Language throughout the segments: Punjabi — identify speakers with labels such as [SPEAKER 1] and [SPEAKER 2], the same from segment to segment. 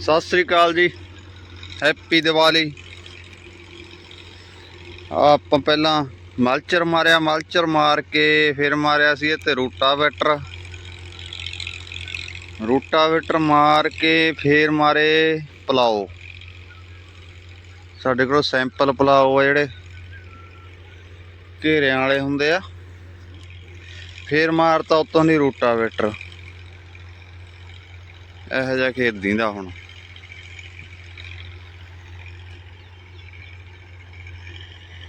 [SPEAKER 1] ਸਤਿ ਸ੍ਰੀ ਅਕਾਲ ਜੀ। ਹੈਪੀ ਦੀਵਾਲੀ। ਆਪਾਂ ਪਹਿਲਾਂ ਮਲਚਰ ਮਾਰਿਆ, ਮਲਚਰ ਮਾਰ ਕੇ ਫਿਰ ਮਾਰਿਆ ਸੀ ਇੱਥੇ ਰੂਟਾਵੇਟਰ। ਰੂਟਾਵੇਟਰ ਮਾਰ ਕੇ ਫਿਰ ਮਾਰੇ ਪਲਾਓ। ਸਾਡੇ ਕੋਲ ਸੈਂਪਲ ਪਲਾਓ ਆ ਜਿਹੜੇ। ਘੇਰਿਆਂ ਵਾਲੇ ਹੁੰਦੇ ਆ। ਫਿਰ ਮਾਰਤਾ ਉਤੋਂ ਦੀ ਰੂਟਾਵੇਟਰ। ਇਹੋ ਜਿਹਾ ਖੇਤ ਦਿੰਦਾ ਹੁਣ।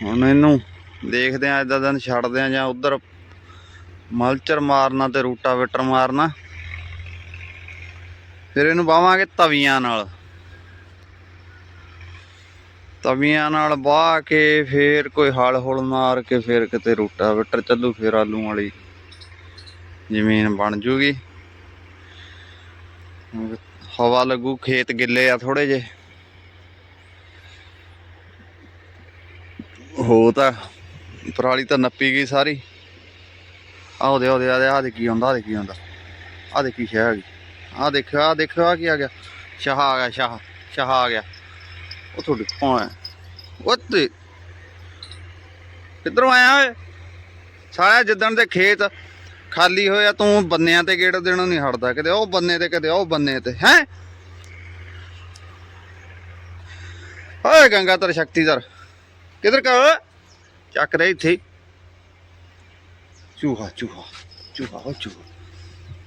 [SPEAKER 1] ਹੁਣ ਇਹਨੂੰ ਦੇਖਦੇ ਆ ਇਦਾਂ ਦਿਨ ਛੱਡਦੇ ਆ ਜਾਂ ਉਧਰ ਮਲਚਰ ਮਾਰਨਾ ਤੇ ਰੂਟਾਵੇਟਰ ਮਾਰਨਾ। ਫਿਰ ਇਹਨੂੰ ਬਾਵਾਂਗੇ ਤਵੀਆਂ ਨਾਲ। ਤਵੀਆਂ ਨਾਲ ਬਾਹ ਕੇ ਫੇਰ ਕੋਈ ਹਲ ਹੁਲ ਮਾਰ ਕੇ ਫੇਰ ਕਿਤੇ ਰੂਟਾਵੇਟਰ ਚੱਲੂ, ਫੇਰ ਆਲੂ ਵਾਲੀ ਜ਼ਮੀਨ ਬਣ ਜੂਗੀ। ਹਵਾ ਲੱਗੂ, ਖੇਤ ਗਿੱਲੇ ਆ ਥੋੜੇ ਜੇ ਹੋ ਤਾਂ ਪਰਾਲੀ ਤਾਂ ਨੱਪੀ ਗਈ ਸਾਰੀ। ਆਹ ਉਹਦੇ ਉਹਦੇ ਆਹ ਦੇ ਕੀ ਹੁੰਦਾ ਆ ਦੇ ਕੀ ਹੁੰਦਾ ਆ ਦੇ ਕੀ ਸ਼ਾਹ ਆ ਗਈ। ਆ ਦੇਖਿਓ ਆ ਦੇਖਿਓ ਆ ਕੀ ਆ ਗਿਆ। ਸ਼ਾਹ ਆ ਗਿਆ, ਸ਼ਾਹ ਸ਼ਾਹ ਆ ਗਿਆ। ਉਹ ਤੁਹਾਡੀ ਕੌਣ ਹੈ ਉਹ ਤੇ ਕਿੱਧਰੋਂ ਆਇਆ ਓਏ? ਸਾਰਾ ਜਿੱਦਣ ਦੇ ਖੇਤ ਖਾਲੀ ਹੋਇਆ ਤੂੰ ਬੰਨਿਆਂ ਤੇ ਗੇੜ ਦੇਣੋਂ ਨਹੀਂ ਹਟਦਾ। ਕਿਤੇ ਉਹ ਬੰਨੇ ਤੇ, ਕਿਤੇ ਉਹ ਬੰਨੇ ਤੇ, ਹੈ? ਓਏ ਗੰਗਾ ਤਰ ਸ਼ਕਤੀਧਰ। ਕਿੱਧਰ ਕਾ ਚੱਕ ਰਹੀ ਇੱਥੇ। ਚੂਹਾ ਚੂਹਾ ਚੂਹਾ ਉਹ ਚੂਹਾ।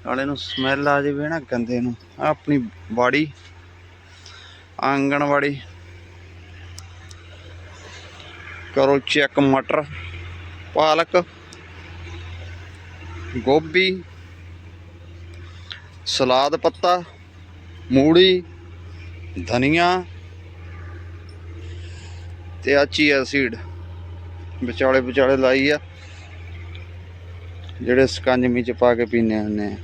[SPEAKER 1] ਨਾਲੇ ਨੂੰ ਸਮੈਲ ਆ ਜਾਵੇ ਨਾ ਗੰਦੇ ਨੂੰ। ਆਪਣੀ ਬਾੜੀ ਆਂਗਣਵਾੜੀ ਕਰੋ ਚੈੱਕ ਮਟਰ, ਪਾਲਕ, ਗੋਭੀ, ਸਲਾਦ ਪੱਤਾ ਮੂੜੀ ਧਨੀਆ। ਤੇ ਆ ਚੀਆ ਸੀਡ ਵਿਚਾਲੇ ਵਿਚਾਲੇ ਲਾਈ ਆ। ਜਿਹੜੇ ਸਕੰਜਮੀ ਚ ਪਾ ਕੇ ਪੀਨੇ ਹੁੰਨੇ ਆ।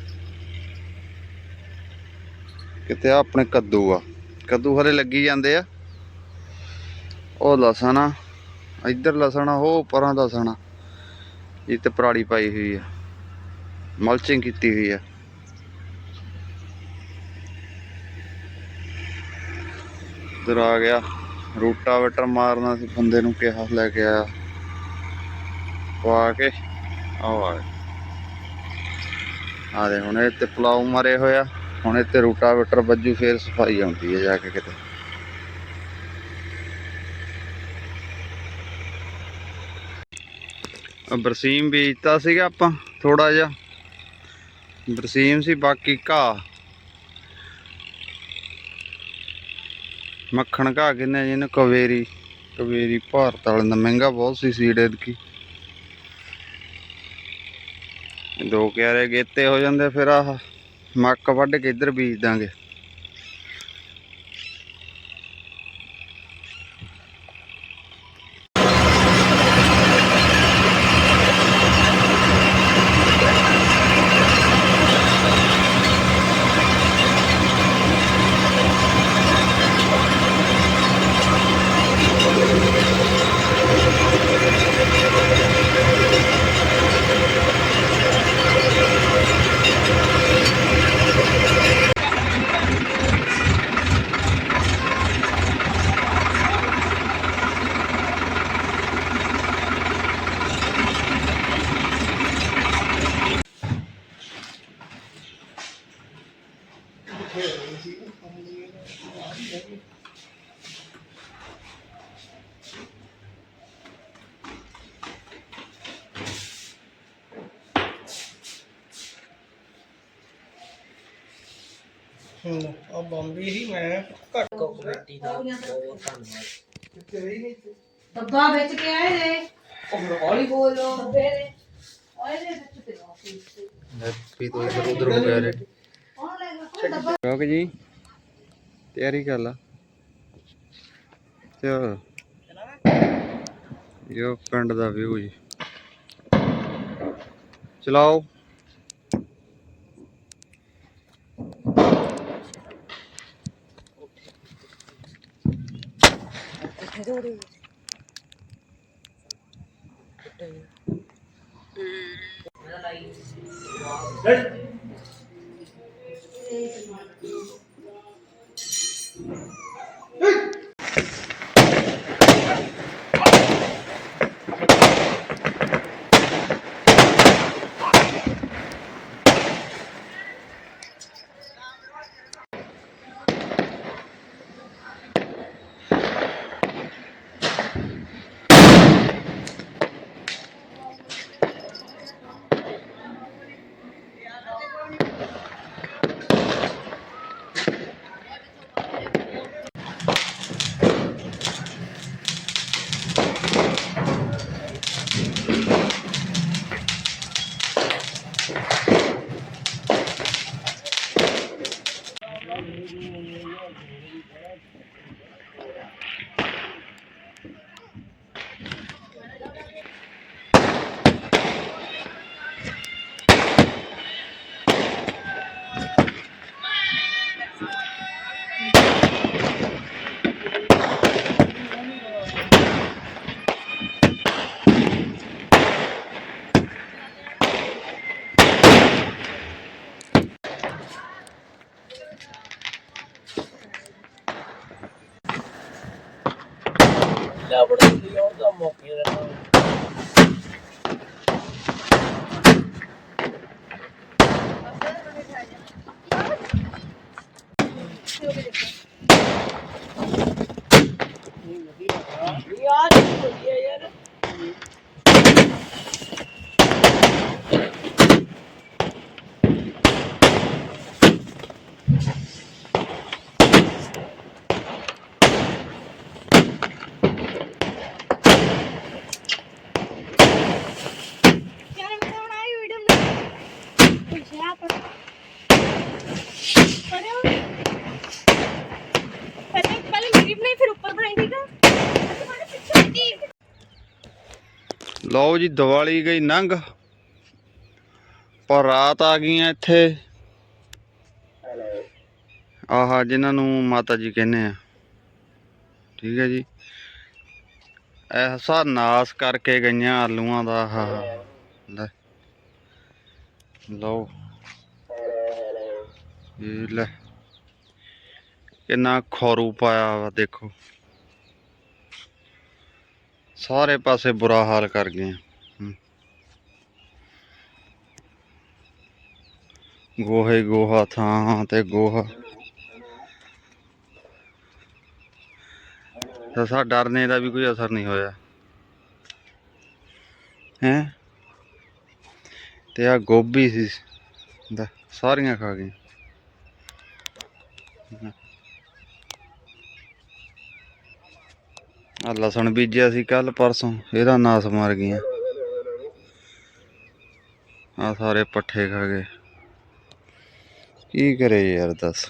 [SPEAKER 1] ਕਿਤੇ ਆ ਆਪਣੇ ਕੱਦੂ ਆ। ਕੱਦੂ ਹਰੇ ਲੱਗੀ ਜਾਂਦੇ ਆ। ਉਹ ਲਸਣ ਆ। ਇੱਧਰ ਲਸਣ ਆ, ਉਹ ਪਰਾਂ ਲਸਣ ਆ। ਇਹ ਤੇ ਪਰਾਲੀ ਪਾਈ ਹੋਈ ਆ। ਮਲਚਿੰਗ ਕੀਤੀ ਹੋਈ ਆ। ਇੱਧਰ ਆ ਗਿਆ। ਰੂਟਾਵੇਟਰ ਮਾਰਨਾ ਸੀ, ਬੰਦੇ ਨੂੰ ਕਿਹਾ ਲੈ ਕੇ ਆਇਆ। ਪਾ ਕੇ, ਆਓ ਆ ਗਿਆ। ਆ ਦੇ, ਹੁਣ ਇਹ ਤੇ ਪਲਾਉ ਮਾਰੇ ਹੋਇਆ, ਹੁਣ ਇਹ ਤੇ ਰੂਟਾਵੇਟਰ ਵੱਜੂ, ਫੇਰ ਸਫ਼ਾਈ ਆਉਂਦੀ ਹੈ ਜਾ ਕੇ ਕਿਤੇ। ਬਰਸੀਮ ਬੀਜਤਾ ਸੀਗਾ ਆਪਾਂ ਥੋੜਾ ਜਿਹਾ। ਬਰਸੀਮ ਸੀ, ਬਾਕੀ ਘਾਹ। ਮੱਖਣ ਘਾਹ ਕਿੰਨੇ ਜਿਹਨੂੰ, ਕਵੇਰੀ ਕਵੇਰੀ ਭਾਰਤ ਵਾਲਿਆਂ ਦਾ ਮਹਿੰਗਾ ਬਹੁਤ ਸੀ ਸੀਡ ਇਹਦੀ ਦੋ ਕਿਆਰੇ ਗੇਤੇ ਹੋ ਜਾਂਦੇ, ਫਿਰ ਆਹ ਮੱਕ ਵੱਢ ਕੇ ਇੱਧਰ ਬੀਜ ਦਾਂਗੇ।
[SPEAKER 2] ਆ ਬੰਬੀ ਹੀ ਮੈਂ ਘੱਟ
[SPEAKER 3] ਦਾ ਬਹੁਤ ਧੰਨਵਾਦ।
[SPEAKER 4] ਡੱਬਾ ਵਿੱਚ ਕੇ ਆਏ ਨੇ
[SPEAKER 3] ਉਹ ਹੌਲੀ ਬੋਲੋ।
[SPEAKER 4] ਡੱਬੇ ਦੇ। ਆਏ ਨੇ ਵਿੱਚ ਤੇ ਆਫਿਸ
[SPEAKER 1] ਹੈਪੀ ਤੋਂ ਇਧਰ ਉਧਰ ਹੋ ਗਿਆ ਰੋਕ ਜੀ। ਤਿਆਰੀ ਕਰ ਲਾ। ਚਲ। ਇਹ ਪਿੰਡ ਦਾ ਵਿਊ ਜੀ। ਚਲਾਓ।
[SPEAKER 3] Let's ਲੈ ਬੜਾ ਲਿਆਉਣ ਦਾ ਮੌਕੇ ਰਹਿਣਾ ਯਾਰ ਵਧੀਆ ਯਾਰ।
[SPEAKER 1] ਲਓ ਜੀ, ਦੀਵਾਲੀ ਗਈ ਨੰਗ। ਪਰ ਰਾਤ ਆ ਗਈਆਂ ਇੱਥੇ। ਆਹਾ, ਜਿਨ੍ਹਾਂ ਨੂੰ ਮਾਤਾ ਜੀ ਕਹਿੰਦੇ ਆ। ਠੀਕ ਹੈ ਜੀ। ਐਸਾ ਨਾਸ ਕਰਕੇ ਗਈਆਂ ਆਲੂਆਂ ਦਾ। ਆਹ। ਲੈ। ਲਓ। ਇਹ ਲੈ। ਕਿੰਨਾ ਖੋਰੂ ਪਾਇਆ ਵਾ, ਦੇਖੋ। ਸਾਰੇ ਪਾਸੇ ਬੁਰਾ ਹਾਲ ਕਰ ਗਏ ਗੋਹੇ ਗੋਹਾ ਥਾਂ ਤੇ ਗੋਹਾ। ਤਾਂ ਡਰਨੇ ਦਾ ਵੀ ਕੋਈ ਅਸਰ ਨਹੀਂ ਹੋਇਆ। ਹੈ? ਤੇ ਆ ਗੋਭੀ ਸੀ। ਸਾਰੀਆਂ ਖਾ ਗਏ ਆ ਲਸਣ ਬੀਜਿਆ ਸੀ ਕੱਲ ਪਰਸੋਂ, ਇਹਦਾ ਨਾਸ ਮਾਰ ਗਈਆਂ। ਆ ਸਾਰੇ ਪੱਠੇ ਖਾ ਗਏ। ਕੀ ਕਰੇ ਯਾਰ, ਦੱਸ।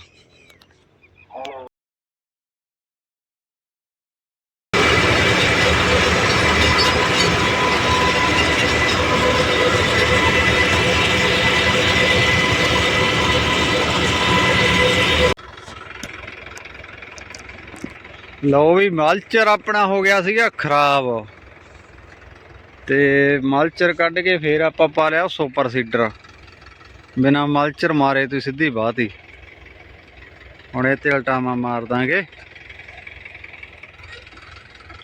[SPEAKER 1] ਲਓ ਵੀ ਮਲਚਰ ਆਪਣਾ ਹੋ ਗਿਆ ਸੀਗਾ ਖਰਾਬ। ਤੇ ਮਲਚਰ ਕੱਢ ਕੇ ਫੇਰ ਆਪਾਂ ਪਾ ਲਿਆ ਸੁਪਰ ਸੀਡਰ। ਬਿਨਾ ਮਲਚਰ ਮਾਰੇ ਤੁਸੀਂ ਸਿੱਧੀ ਬਾਤੀ। ਹੁਣ ਇਹ ਤੇ ਉਲਟਾਵਾ ਮਾਰ ਦਾਂਗੇ।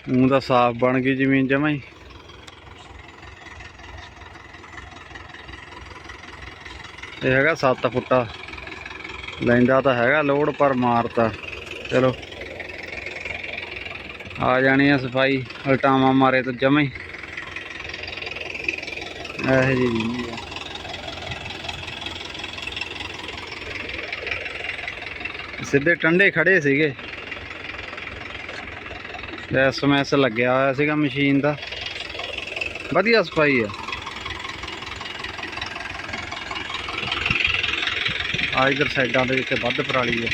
[SPEAKER 1] ਊਂ ਤਾਂ ਸਾਫ਼ ਬਣ ਗਈ ਜ਼ਮੀਨ ਜਮਾਂ ਹੀ। ਇਹ ਹੈਗਾ 7 ਫੁੱਟਾ। ਲੈਂਦਾ ਤਾਂ ਹੈਗਾ ਲੋਡ ਪਰ ਮਾਰਤਾ। ਚਲੋ। ਆ ਜਾਣੀ ਆ ਸਫ਼ਾਈ, ਉਲਟਾਵਾ ਮਾਰੇ ਤਾਂ ਜਮਾਂ। ਹੀ ਇਹ ਜੀ ਨਹੀਂ ਆ। ਸਿੱਧੇ ਟੰਡੇ ਖੜੇ ਸੀਗੇ। ਐਸਐਮਐਸ ਲੱਗਿਆ ਹੋਇਆ ਸੀਗਾ ਮਸ਼ੀਨ ਦਾ। ਵਧੀਆ ਸਫ਼ਾਈ ਆ। ਆ ਇਧਰ ਸਾਈਡਾਂ ਦੇ ਵਿੱਚ ਵੱਧ ਪਰਾਲੀ ਆ।